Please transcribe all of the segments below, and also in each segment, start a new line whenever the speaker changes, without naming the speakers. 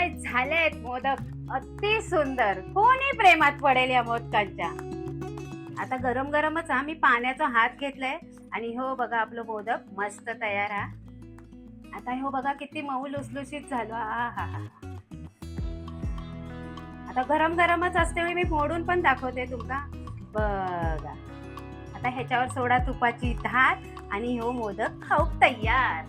काय झालेत मोदक? अति सुंदर. कोणी प्रेमात पडेल या मोदकांच्या? आता गरम गरमच हा. मी पाण्याचा हात घेतलाय. आणि हो बघा आपलं मोदक मस्त तयार हा आता हो बघा किती मऊ लुसलुशीत झालो. आ हा हा आता गरम गरमच असते मी मोडून पण दाखवते तुमका. बघा. आता ह्याच्यावर सोडा तुपाची धार आणि हो मोदक खाऊक तयार.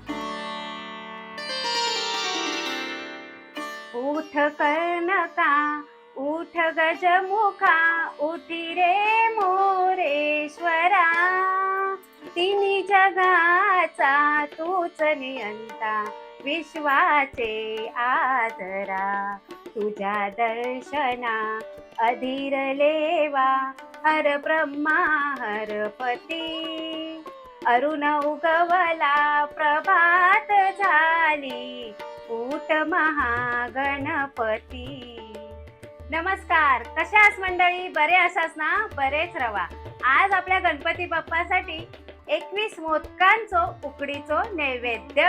उठ कर्णका उठ गजमुखा उठी रे मोरेश्वरा. तिन्ही जगाचा तूच नियंता विश्वाचे आदरा. तुझ्या दर्शना अधीरलेवा हर ब्रह्मा हर पती. अरुण उगवला प्रभात झाली उठ महागणपती नमस्कार कशास मंडळी? बरे असाच ना? बरेच रवा. आज आपल्या गणपती बाप्पासाठी एकवीस मोदकांचो उकडीचो नैवेद्य.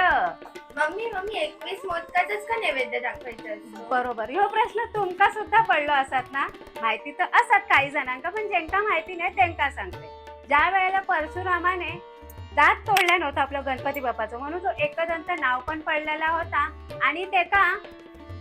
मम्मी मम्मी एकवीस मोदकाचंच का नैवेद्य दाखवायचं
बरोबर. ह्यो प्रश्न तुमका सुद्धा पडलो असत ना? माहिती तर असत काही जणांका पण ज्यांका माहिती नाही त्यांका सांगते. ज्या वेळेला परशुरामाने दात तोडला नव्हता आपलं गणपती बाप्पाचं. म्हणून तो एकदंत नाव पण पडलेला होता. आणि ते का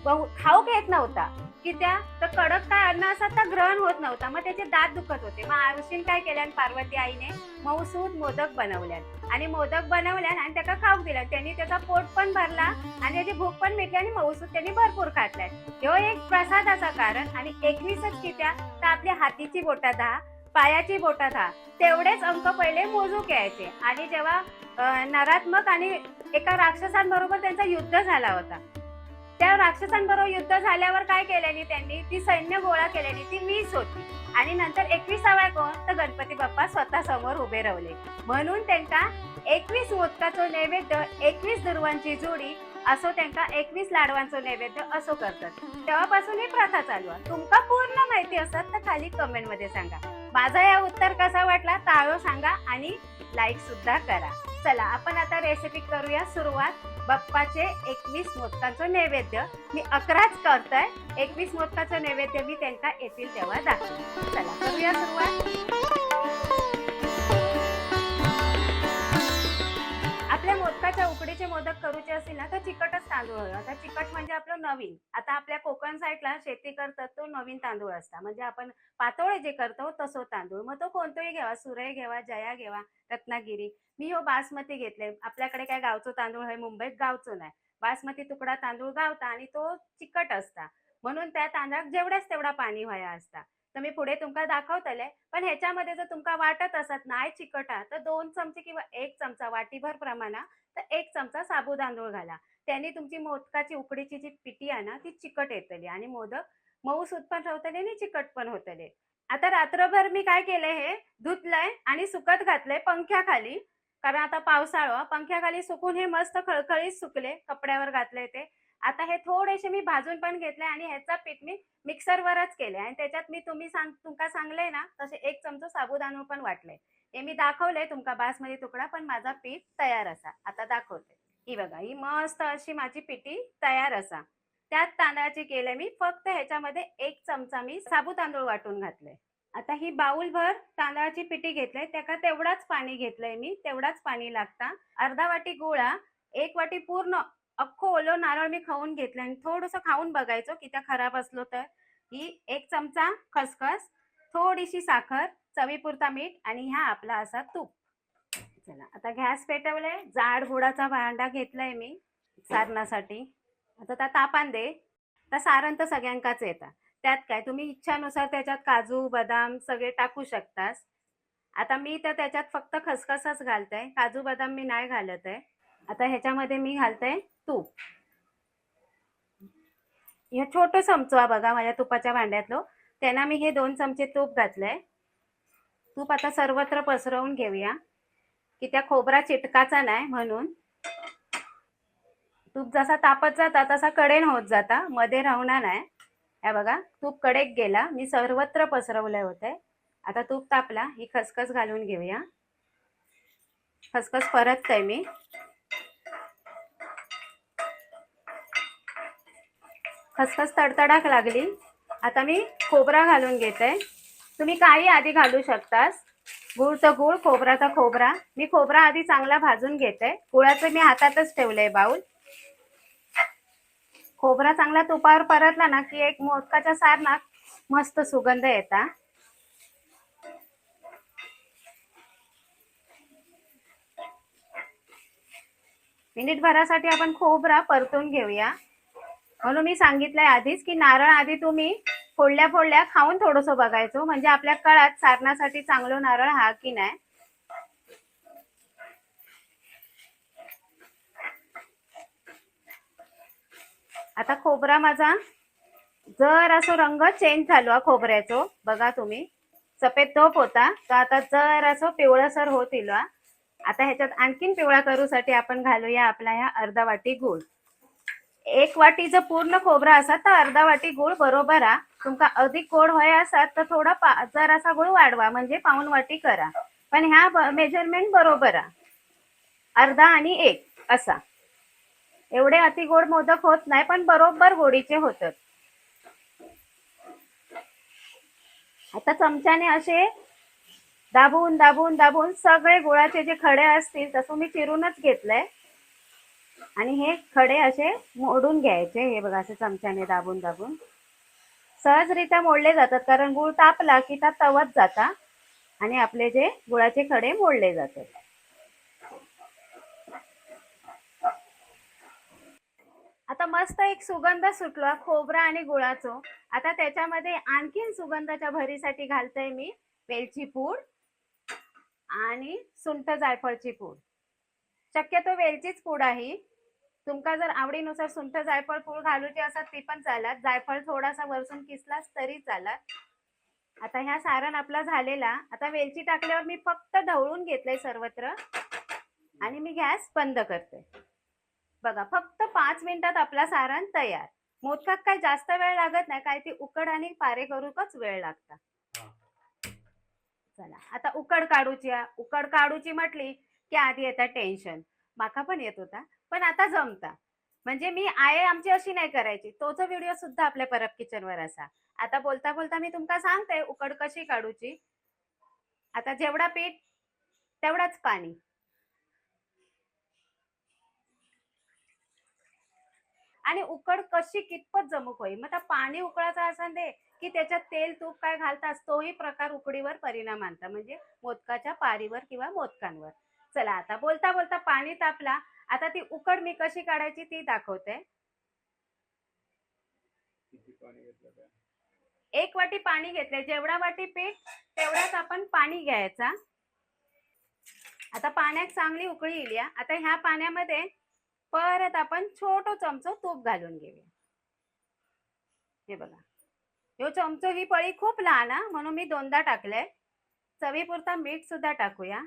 बहु- खाऊक घेत नव्हता की त्या तर कडक काय अन्न असा तर ग्रहण होत नव्हता. मग त्याचे दात दुखत होते. मग आळशीन काय केल्यान पार्वती आईने मौसूद मोदक बनवल्यान आणि मोदक बनवल्यान आणि त्याला खाऊ दिला. त्यांनी त्याचा पोट पण भरला आणि त्याची भूक पण मिटली आणि मौसूद त्यांनी भरपूर खातलाय ह्यो एक प्रसादाचा कारण. आणि एकवीसच कित्या तर आपल्या हातीची बोटा दहा पायाची बोटा हा तेवढेच अंक पहिले मोजूक यायचे. आणि जेव्हा नरात्मक आणि एका राक्षसांबरोबर त्यांचा युद्ध झाला होता. त्या राक्षसांबरोबर युद्ध झाल्यावर काय केल्याने त्यांनी? ती सैन्य गोळा केल्याने ती वीस होती. आणि नंतर एकविसाव्या कोण? तर गणपती बाप्पा स्वतः समोर उभे रावले म्हणून त्यांना एकवीस मोदकाचो नैवेद्य एकवीस दुर्वांची जोडी असो त्यांना एकवीस लाडवांचो नैवेद्य असो करतात. तेव्हापासून ही प्रथा चालू आहे. तुमका पूर्ण माहिती असत तर खाली कमेंटमध्ये सांगा. माझा या उत्तर कसा वाटला ताळो सांगा आणि लाईक सुद्धा करा. चला आपण आता रेसिपी करूया सुरुवात. बाप्पाचे एकवीस मोदकांचं नैवेद्य. मी अकराच करतोय. एकवीस मोदकाचं नैवेद्य मी त्यांना येतील तेव्हा दाखवेन. चला करूया सुरुवात. आपल्या मोदकाच्या उकडीचे मोदक करूचे असतील ना तर चिकटच तांदूळ. हवे आता चिकट म्हणजे आपलं नवीन. आता आपल्या कोकण साईडला शेती करतात तो नवीन तांदूळ असता. म्हणजे आपण पातोळे जे करतो तसो तांदूळ. मग तो कोणतोही घ्यावा सुरय घ्यावा जया घ्यावा रत्नागिरी. मी हो बासमती घेतले. आपल्याकडे काय गावचं तांदूळ आहे? मुंबईत गावचो नाही. बासमती तुकडा तांदूळ गावता आणि तो चिकट असता. म्हणून त्या तांदळात जेवढ्याच तेवढा पाणी व्हाया असता. तर मी पुढे तुमका दाखवतले पण ह्याच्यामध्ये जर तुमका वाटत असत नाही चिकटा तर दोन चमचे किंवा एक चमचा वाटीभर प्रमाणात तर एक चमचा साबू तांदूळ घाला. त्याने तुमची मोदकाची उकडीची जी पिटी आहे ना ती चिकट येतली आणि मोदक मऊसूद पण रावतले आणि चिकट पण होतले. आता रात्रभर मी काय केलंय हे? धुतलंय आणि सुकत घातलंय पंख्याखाली कारण आता पावसाळा पंख्याखाली सुकून हे मस्त खळखळीत सुकले कपड्यावर घातले ते. आता हे थोडेसे मी भाजून पण घेतले आणि ह्याचा पीठ मी मिक्सरवरच केले. आणि त्याच्यात मी तुम्ही सांग तुमका सांगले ना तसे एक चमचो साबुदाणा पण वाटले हे मी दाखवले तुमका बासमती तुकडा पण माझा पीठ तयार असा. आता दाखवते. ही बघा ही मस्त अशी माझी पिठी तयार असा. त्यात तांदळाची केले मी फक्त ह्याच्यामध्ये एक चमचा मी साबू तांदूळ वाटून घातले आता ही बाऊलभर तांदळाची पिठी घेतलंय त्याका तेवढाच पाणी घेतलंय मी तेवढाच पाणी लागता. अर्धा वाटी गोळा एक वाटी पूर्ण अख्खो ओलो नारळ मी खाऊन घेतलं आणि थोडंसं खाऊन बघायचो की त्या खराब असलो तर. ही एक चमचा खसखस थोडीशी साखर चवीपुरता मीठ आणि ह्या आपला असा तूप. चला आता गॅस पेटवलाय. जाड गुडाचा भांडा घेतलाय मी सारणासाठी. आता त्या तापान दे. तर सारण तर सगळ्यांकाच येतात. त्यात काय? तुम्ही इच्छानुसार त्याच्यात काजू बदाम सगळे टाकू शकतास. आता मी तर त्याच्यात फक्त खसखसच घालते. काजू बदाम मी नाही घालत आहे आता ह्याच्यामध्ये मी घालते तूप हे छोटं चमचो हा बघा माझ्या तुपाच्या भांड्यातलो. त्यांना मी हे दोन चमचे तूप घातलंय. तूप आता सर्वत्र पसरवून घेऊया. की त्या खोबरा चिटकाचा नाही म्हणून. तूप जसा तापत जाता तसा कडेन होत जाता. मध्ये राहणार नाही. ह्या बघा तूप कडेक गेला. मी सर्वत्र पसरवले होते. आता तूप तापला. ही खसखस घालून घेऊया. खसखस परतते मी. खसखस तडतडाक लागली. आता मी खोबरा घालून घेते. तुम्ही काही आधी घालू शकतास. गुळचं गुळ खोबराचा खोबरा. मी खोबरा आधी चांगला भाजून घेते. गुळाचं मी हातातच ठेवलंय बाऊल खोबरा चांगला तुपावर परतला ना की एक मोदकाच्या ना मस्त सुगंध येता. मिनिट भरासाठी आपण खोबरा परतून घेऊया. म्हणून मी सांगितलंय आधीच की नारळ आधी तुम्ही फोडल्या फोडल्या खाऊन थोडस बघायचो. म्हणजे आपल्या कळात सारणासाठी चांगलं नारळ हा की नाही? आता खोबरा माझा जर असो रंग चेंज झालो खोबऱ्याचो बघा तुम्ही. सफेद तोप होता तर आता जर असं पिवळसर होत इलो आता ह्याच्यात आणखीन पिवळा करूसाठी आपण घालूया आपला ह्या अर्धा वाटी गुळ. एक वाटी जर पूर्ण खोबरा असा तर अर्धा वाटी गूळ बरोबर हा. तुमका अधिक गोड हवे असा तर थोडा पा जरासा गूळ वाढवा म्हणजे पाऊन वाटी करा. पण ह्या मेजरमेंट बरोबर हा. अर्धा आणि एक असा. एवढे अति गोड मोदक होत नाही पण बरोबर गोडीचे होतात. आता चमच्याने असे दाबून दाबून दाबून सगळे गुळाचे जे खडे असतील तसं मी चिरूनच घेतलंय. आणि हे खडे असे मोडून घ्यायचे. हे बघा असे चमच्याने दाबून दाबून. सहजरित्या मोडले जातात कारण गुळ तापला की त्या तवत जाता आणि आपले जे गुळाचे खडे मोडले जातात. आता मस्त एक सुगंध सुटला खोबरा आणि गुळाचो. आता त्याच्यामध्ये आणखीन सुगंधाच्या भरीसाठी घालते मी वेलची पूड आणि सुंठ जायफळची पूड. शक्यतो वेलचीच पूड आहे तुमका जर आवडीनुसार सुंठ जायफळ पूड घालूची असत ती पण चालत. जायफळ थोडासा वरसून किसलास तरी चालत. आता ह्या सारण आपला झालेला. आता वेलची टाकल्यावर मी फक्त ढवळून घेतलंय सर्वत्र. आणि मी गॅस बंद करते बघा फक्त पाच मिनिटात आपला सारण तयार. मोदकात काय जास्त वेळ लागत नाही काय ती उकड आणि पारे करूकच वेळ लागता. चला आता उकड काढूची. उकड काढूची म्हटली की आधी येतात टेन्शन. माका पण येत होता. पण आता जमता. म्हणजे मी आहे आमची अशी नाही करायची. तोच व्हिडिओ सुद्धा आपल्या परब किचनवर असा. आता बोलता बोलता मी तुमका सांगते उकड कशी काढूची? आता जेवढा पीठ तेवढाच पाणी. आणि उकड कशी कितपत जमूक होई? मग आता पाणी उकळाचा असा दे की त्याच्यात तेल तूप काय घालतास तोही प्रकार उकडीवर परिणाम आणता. म्हणजे मोदकाच्या पारीवर किंवा मोदकांवर. चला आता बोलता बोलता पाणी तापला आता ती उकड मी कशी काढायची ती दाखवते. एक वाटी पाणी घेतले जेवढा वाटी पीठ तेवढाच आपण पाणी घ्यायचा. आता पाण्यात चांगली उकळी येईल. आता ह्या पाण्यामध्ये परत आपण छोटो चमचो तूप घालून घेऊया. हे बघा. ह्यो चमचो ही पळी खूप लहान म्हणून मी दोनदा टाकलंय. चवीपुरता मीठ सुद्धा टाकूया.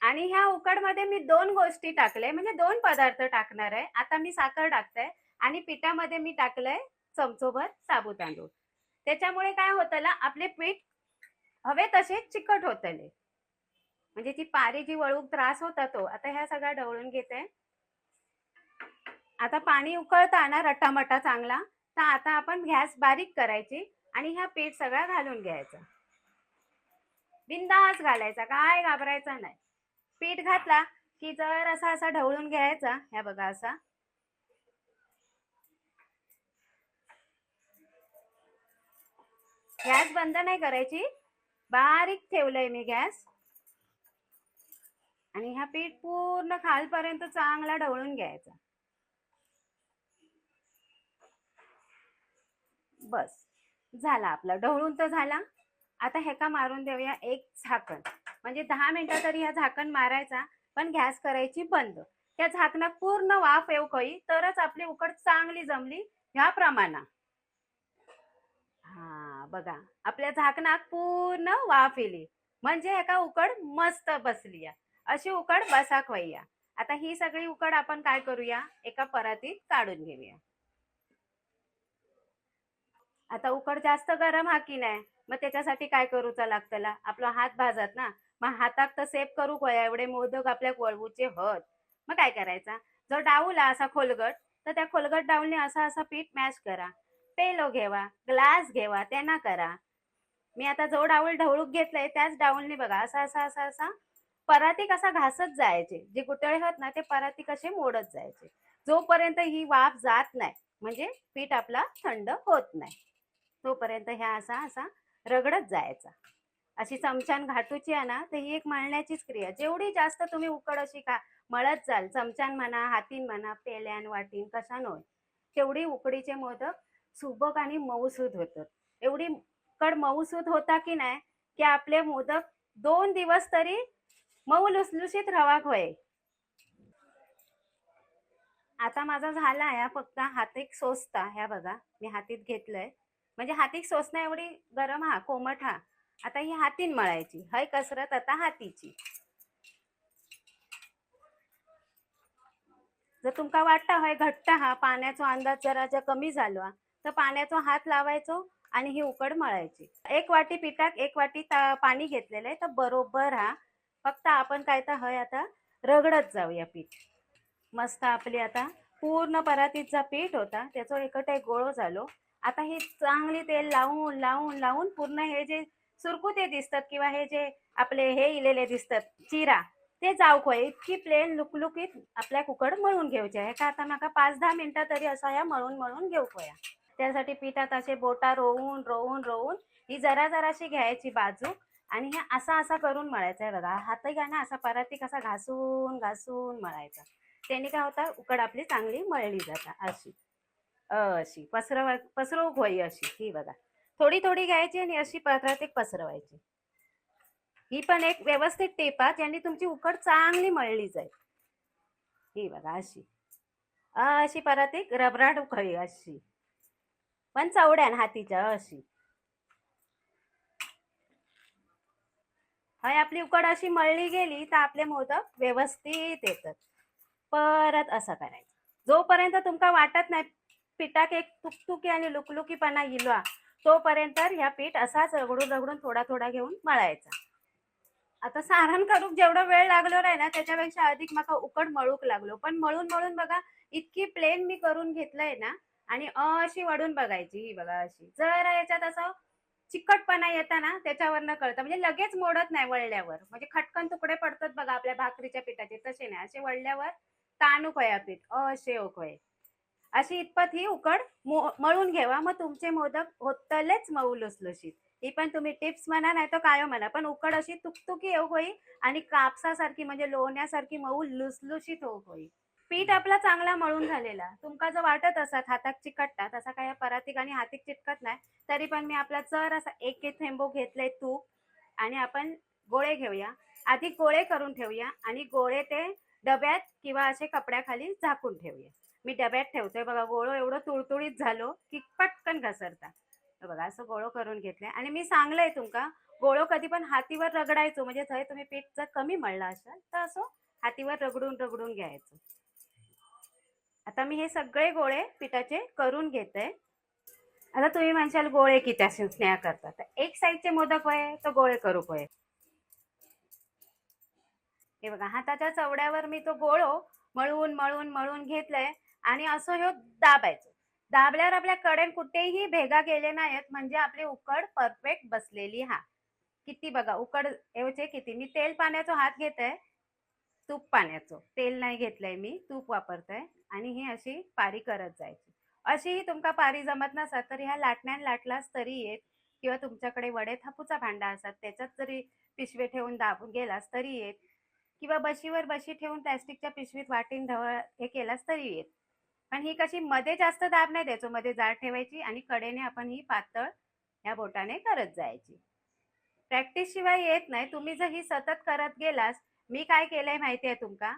आणि ह्या उकडमध्ये मी दोन गोष्टी टाकले. म्हणजे दोन पदार्थ टाकणार आहे. आता मी साखर टाकते आणि पिठामध्ये मी टाकलंय चमचोभर साबू तांदूळ. त्याच्यामुळे काय होतला आपले पीठ हवे तसे चिकट होतले. म्हणजे ती पारी जी वळूक त्रास होता तो आता ह्या सगळ्या ढवळून घेते. आता पाणी उकळता ना रट्टामटा चांगला तर आता आपण गॅस बारीक करायची आणि ह्या पीठ सगळा घालून घ्यायचा. बिंदास घालायचा काय घाबरायचा नाही. पीठ घातला की जर असा असा ढवळून घ्यायचा ह्या बघा असा. गॅस बंद नाही करायची. बारीक ठेवलंय मी गॅस. आणि हा पीठ पूर्ण खालपर्यंत चांगला ढवळून घ्यायचा. बस. झाला आपला. ढवळून तर झाला. आता ह्याका मारून देऊया एक झाकण. म्हणजे दहा मिनिटं तरी ह्या झाकण मारायचा पण गॅस करायची बंद. त्या झाकणात पूर्ण वाफ येऊ कळी तरच आपली उकड चांगली जमली ह्या प्रमाणात हा बघा आपल्या झाकणात पूर्ण वाफ येली. म्हणजे एका उकड मस्त बसली अशी उकड बसाक वैया आता ही सगळी उकड आपण काय करूया? एका परातीत काढून घेऊया. आता उकड जास्त गरम हा की नाही? मग त्याच्यासाठी काय करूचा लागतला आपला हात भाजत ना? मग हातात तर सेफ करू वया एवढे मोदक आपल्या वळवूचे हत. मग काय करायचा? जर डाऊला असा खोलगट तर त्या खोलगट डाऊलने असा असा पीठ मॅश करा. पेलो घेवा ग्लास घेवा त्यांना करा. मी आता जो डाऊल ढवळूक घेतलाय त्याच डाऊलने बघा असा असा असा असा परातीक असा घासत जायचे. जे गुटळे होत ना ते परातीक असे मोडत जायचे. जोपर्यंत ही वाफ जात नाही म्हणजे पीठ आपला थंड होत नाही तोपर्यंत ह्या असा असा रगडत जायचा. अशी चमच्यान घाटूची आहे ना तर ही एक मळण्याचीच क्रिया. जेवढी जास्त तुम्ही उकड अशी का मळत जाल चमच्यान म्हणा हातीन म्हणा पेल्यान वाटीन कशान होय तेवढी उकडीचे मोदक सुबक आणि मऊसूद होतात. एवढी उकड मऊसूद होता की नाही की आपले मोदक दोन दिवस तरी मऊ लुसलुशीत रवाक होय. आता माझा झाला ह्या फक्त हातीक सोसता ह्या बघा मी हातीत घेतलंय. म्हणजे हातीक सोसणं एवढी गरम हा कोमट हा. आता ही हातीन मळायची. हय कसरत आता हातीची. जर तुमका वाटता हय घट्ट हा पाण्याचो अंदाज जरा जर कमी झालो हा, तर पाण्याचो हात लावायचो आणि ही उकड मळायची. एक वाटी पिठाक एक वाटी पाणी घेतलेलं आहे तर बरोबर हा. फक्त आपण काय तर हय आता रगडत जाऊया पीठ. मस्त आपली आता पूर्ण परातीचा पीठ होता त्याचा एकट एक गोळो झालो. आता हे चांगली तेल लावून लावून लावून पूर्ण हे जे सुरकुते दिसतात किंवा हे जे आपले हे इलेले दिसतात चिरा ते जाऊ खोय इतकी प्लेन लुकलुकीत आपल्या कुकड मळून घेवचे आहे का आता म्हाका पाच दहा मिनटं तरी असा या मळून मळून घेऊ खोया त्यासाठी पिठात असे बोटा रोवून रोवून रोवून ही जरा जराशी घ्यायची बाजू आणि हे असा असा करून मळायचं आहे बघा. हातही का ना असा पराती कसा घासून घासून मळायचा. त्याने काय होतं उकड आपली चांगली मळली जाता अशी. अशी पसरव पसरवूक होई अशी ही बघा. थोडी थोडी घ्यायची आणि अशी परातीक पसरवायची. ही पण एक व्यवस्थित टेप आहे ज्याने तुमची उकड चांगली मळली जाईल. ही बघा अशी. अशी परत एक रबराट उकळी अशी. पण चवड्यान हातीच्या अशी. हय आपली उकड अशी मळली गेली तर आपले मोदक व्यवस्थित येतात. परत असं करायचं. जोपर्यंत तुमका वाटत नाही पिठाक एक तुकतुकी आणि लुकलुकीपणा इलो तोपर्यंत ह्या पीठ असाच रगडून रगडून थोडा थोडा घेऊन मळायचा. आता सारण करूक जेवढा वेळ लागलो नाही ना त्याच्यापेक्षा अधिक माका उकड मळूक लागलो. पण मळून मळून बघा इतकी प्लेन मी करून घेतलंय ना आणि अशी वडून बघायची ही बघा अशी. जरा याच्यात असं चिकटपणा येताना त्याच्यावरनं कळतं. म्हणजे लगेच मोडत नाही वळल्यावर. म्हणजे खटकन तुकडे पडतात बघा आपल्या भाकरीच्या पिठाचे तसे नाही. असे वळल्यावर ताणूक होया पीठ. असे होय. अशी इतपत ही उकड मो- मळून घ्यावा मग तुमचे मोदक होतलेच मऊ लुसलुशीत. ही पण तुम्ही टिप्स म्हणा नाही तर काय म्हणा. पण उकड अशी तुकतुकी येऊ होई आणि कापसासारखी म्हणजे लोण्यासारखी मऊ लुसलुशीत होऊ होई. पीठ आपला चांगला मळून झालेला. तुमका जर वाटत असत हातात चिकटतात तसा काय परातिक आणि हातीक चिटकत नाही तरी पण मी आपला चर असा एक एक थेंबो घेतलाय तूप आणि आपण गोळे घेऊया. आधी गोळे करून ठेवूया आणि गोळे ते डब्यात किंवा असे कपड्याखाली झाकून ठेवूया. मी डब्यात ठेवतोय बघा गोळो एवढं तुळतुळीत झालो की पटकन घसरता. बघा असं गोळो करून घेतलंय. आणि मी सांगलंय तुमका गोळो कधी पण हातीवर रगडायचो म्हणजे थंय तुम्ही पीठ जर कमी मळला असाल तर असं हातीवर रगडून रगडून घ्यायचं. आता मी हे सगळे गोळे पिठाचे करून घेते आता तुम्ही म्हणशाल गोळे किती असे स्नेहा करतात. तर एक साईडचे मोदक होय तर गोळे करू होय. हे बघा हाताच्या चवड्यावर मी तो गोळो मळून मळून मळून घेतलंय. आणि असं ह्यो दाबायचो. दाबल्यावर आपल्या कडेन कुठेही भेगा गेले नाहीत म्हणजे आपली उकड परफेक्ट बसलेली हा. किती बघा उकड एवढे किती? मी तेल पाण्याचा हात घेते तूप पाण्याचं. तेल नाही घेतलंय मी तूप वापरतोय आणि ही अशी पारी करत जायची. अशीही तुमका पारी जमत नसत तर ह्या लाटण्यान लाटलाच तरी येत किंवा तुमच्याकडे वडे थापूचा भांडा असतात त्याच्यात जरी पिशवे ठेवून दाबून गेलास तरी येत किंवा बशीवर बशी ठेवून प्लॅस्टिकच्या पिशवीत वाटीन ढवळ हे केलास तरी येत. पण ही कशी मध्ये जास्त दाब नाही द्यायचो. मध्ये जाड ठेवायची आणि कडेने आपण ही पातळ या बोटाने करत जायची. प्रॅक्टिस शिवाय येत नाही. तुम्ही जर ही सतत करत गेलास मी काय केलंय माहिती आहे तुमका?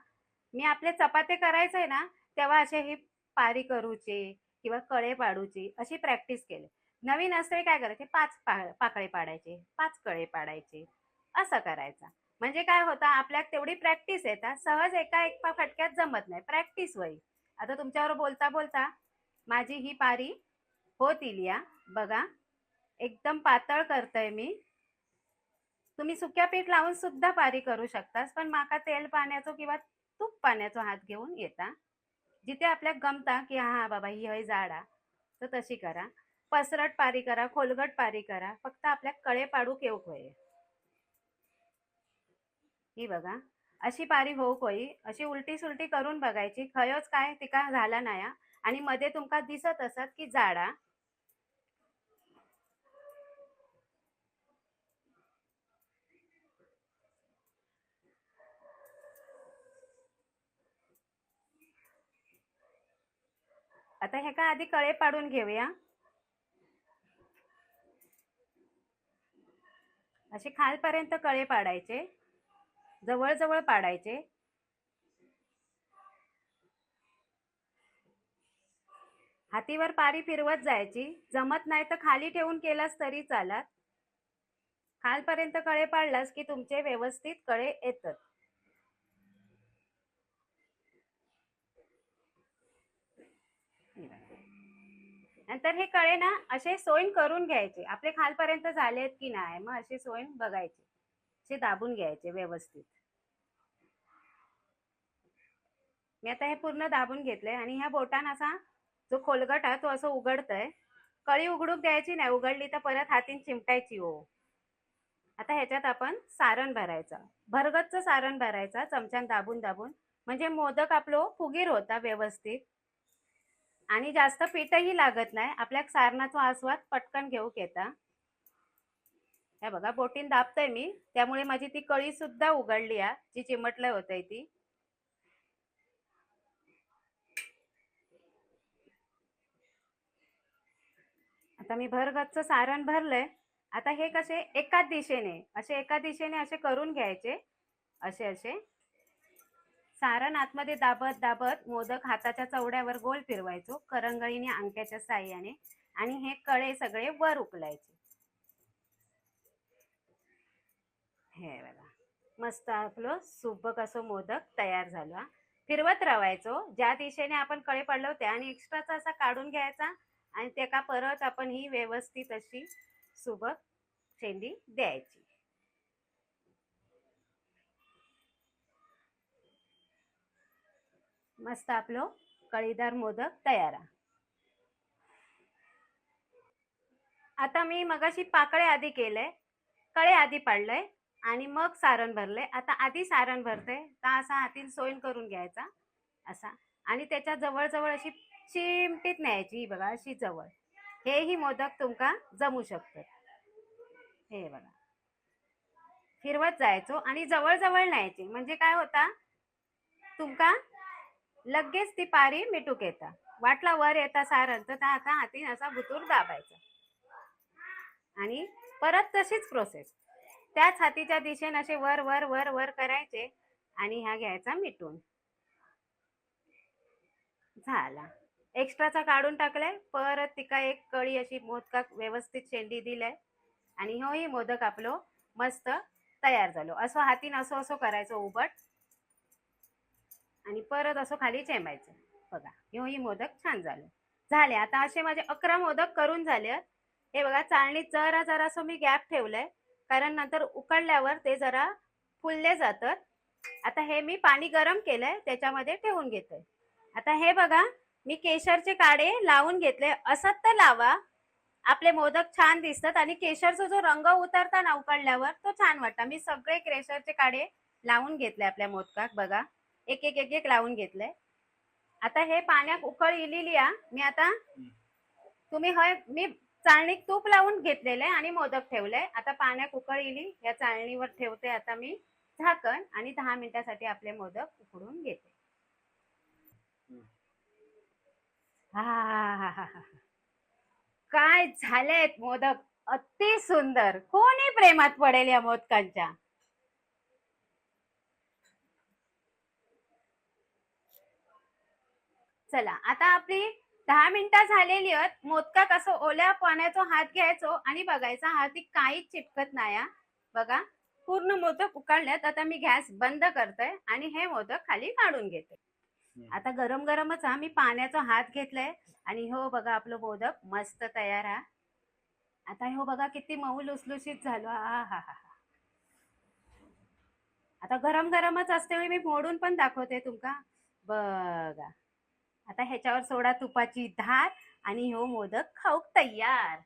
मी आपले चपाते करायचे ना तेव्हा असे ही पारी करूचे किंवा कळे पाडूचे अशी प्रॅक्टिस केली. नवीन असते काय करायचे? पाच पा पाकळे पाडायचे पाच कळे पाडायचे असं करायचं. म्हणजे काय होतं आपल्यात तेवढी प्रॅक्टिस येतात सहज एका एक पा फटक्यात जमत नाही. प्रॅक्टिस होई आता तुमच्यावर बोलता बोलता माझी ही पारी होत इलिया बघा एकदम पातळ करतय मी. तुम्ही सुक्या पीठ लावून सुद्धा पारी करू शकतास पण माका तेल पाण्याचो किंवा तूप पाण्याचो हात घेऊन येता. जिथे आपल्याक गमता की हा बाबा ही हय जाडा तर तशी करा. पसरट पारी करा खोलगट पारी करा. फक्त आपल्या कळे पाडूक येऊक होय ही बघा. अशी पारी हो होई अशी उलटी सुलटी करून बघायची. खयोच काय तिका झाला नाही आणि मध्ये तुमका दिसत असत की जाडा? आता हे का आधी कळे पाडून घेऊया? असे खालपर्यंत कळे पाडायचे. जवळ जवळ पाडायचे. हातीवर पारी फिरवत जायची. जमत नाही तर खाली ठेवून केलास तरी चालत. खालपर्यंत कळे पाडलास की तुमचे व्यवस्थित कळे येतात. नंतर हे कळे ना असे सोयन करून घ्यायचे. आपले खालपर्यंत झाले आहेत की नाही मग असे सोयन बघायचे. असे दाबून घ्यायचे व्यवस्थित. मी आता हे पूर्ण दाबून घेतलंय आणि ह्या बोटान असा जो खोलगट आहे तो असं उघडतय. कळी उघडूक द्यायची नाही उघडली तर परत हातीन चिमटायची हो. आता ह्याच्यात आपण सारण भरायचं. भरगतचं सारण भरायचं चमच्यान दाबून दाबून. म्हणजे मोदक आपलो फुगीर होता व्यवस्थित. आणि जास्त पीठही लागत नाही. आपल्या सारणाचा आस्वाद पटकन घेऊक येता. हे बघा बोटीन दाबतंय मी. त्यामुळे माझी ती कळी सुद्धा उघडली आहे जी चिमटलं होतंय ती. आता मी भरगतचं सारण भरलंय. आता हे कसे एकाच दिशेने असे एका दिशेने असे करून घ्यायचे. असे असे. सारण आतमध्ये दाबत दाबत मोदक हाताच्या चवड्यावर गोल फिरवायचो करंगळीने अंगठ्याच्या साह्याने. आणि हे कळे सगळे वर उकलायचे. हे बघा मस्त आपलं सुबक असं मोदक तयार झालं हा. फिरवत राहायचो हो. ज्या दिशेने आपण कळे पडलो होते आणि एक्स्ट्राचा असा काढून घ्यायचा आणि त्याका परत आपण ही व्यवस्थित अशी सुबक शेंडी द्यायची मस्त आपलं कळीदार मोदक तयार आहे. आता मी मगाशी पाकळे आधी केलंय कळे आधी पाडलंय आणि मग सारण भरले आता आधी सारण भरते. तर असा हातील सोयन करून घ्यायचा. असा. आणि त्याच्या जवळजवळ अशी चिमटीत न्यायची ही बघा अशी जवळ. हेही मोदक तुमका जमू शकतात. हे बघा. फिरवत जायचो आणि जवळजवळ न्यायची. म्हणजे काय होता? तुमका लगेच ती पारी मिटूक येता. वाटला वर येता सारण तर आता हातीन असा भुतूर दाबायचा. आणि परत तशीच प्रोसेस त्याच हातीच्या दिशेने असे वर वर वर वर करायचे आणि ह्या घ्यायचा मिटून. झाला. एक्स्ट्राचा काढून टाकलाय. परत तिका एक कळी अशी मोदकाक व्यवस्थित शेंडी दिलाय. आणि होही मोदक आपलो मस्त तयार झालो. असं हातीन असं असं करायचं उबट. आणि परत असं खाली चेंबायचं. बघा ह्योही मोदक छान झालं. झाले. आता असे माझे अकरा मोदक करून झाले हे बघा चाळणीत जरा जरा असं मी गॅप ठेवलंय. कारण नंतर उकडल्यावर ते जरा फुलले जातात. आता हे मी पाणी गरम केलंय त्याच्यामध्ये ठेवून घेतोय आता हे बघा मी केशरचे काडे लावून घेतले. असत तर लावा. आपले मोदक छान दिसतात आणि केशरचा जो रंग उतरता ना उकडल्यावर तो छान वाटतं. मी सगळे केशरचे काडे लावून घेतले आपल्या मोदकाक बघा. एक एक एक एक लावून घेतले. आता हे पाण्यात उकळ इलेली मी आता तुम्ही हय मी चाळणीत तूप लावून घेतलेले आणि मोदक ठेवलंय. आता पाण्यात उकळ इली या चाळणीवर ठेवते आता मी झाकण आणि दहा मिनिटासाठी आपले मोदक उकडून घेते. हा. काय झालेत मोदक? अति सुंदर. कोणी प्रेमात पडेल या मोदकांच्या? चला आता आपली दहा मिनिटं झालेली आहेत. मोदकाक असं ओल्या पाण्याचा हात घ्यायचो आणि बघायचा हाती काहीच चिटकत नाही. बघा पूर्ण मोदक उकळल्यात. आता मी गॅस बंद करतोय आणि हे मोदक खाली काढून घेते. आता गरम गरमच हा मी पाण्याचा हात घेतलाय. आणि हो बघा आपलं मोदक मस्त तयार हा. आता हो बघा किती मऊ लुसलुशीत झालो हा हा हा आता गरम गरमच असते मी मोडून पण दाखवते तुमका. बघा. आता ह्याच्यावर सोडा तुपाची धार आणि ह्यो मोदक खाऊक तयार.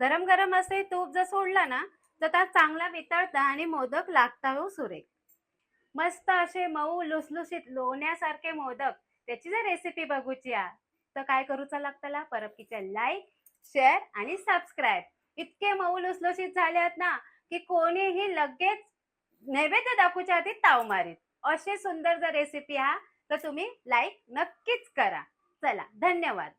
गरम गरम असे तूप जर सोडला ना तर त्या चांगला वितळता आणि मोदक लागता हो सुरेख. मस्त असे मऊ लुसलुसीत लोण्यासारखे मोदक. त्याची जर रेसिपी बघूची आ तर काय करूचा लागतला किचन लाईक शेअर आणि सबस्क्राईब इतके मऊ लुसलुसीत झाल्यात ना की कोणीही लगेच नैवेद्य दाखवूच्या आधी ताव मारीत. असे सुंदर जर रेसिपी हा तर तुम्ही लाईक नक्कीच करा. चला धन्यवाद.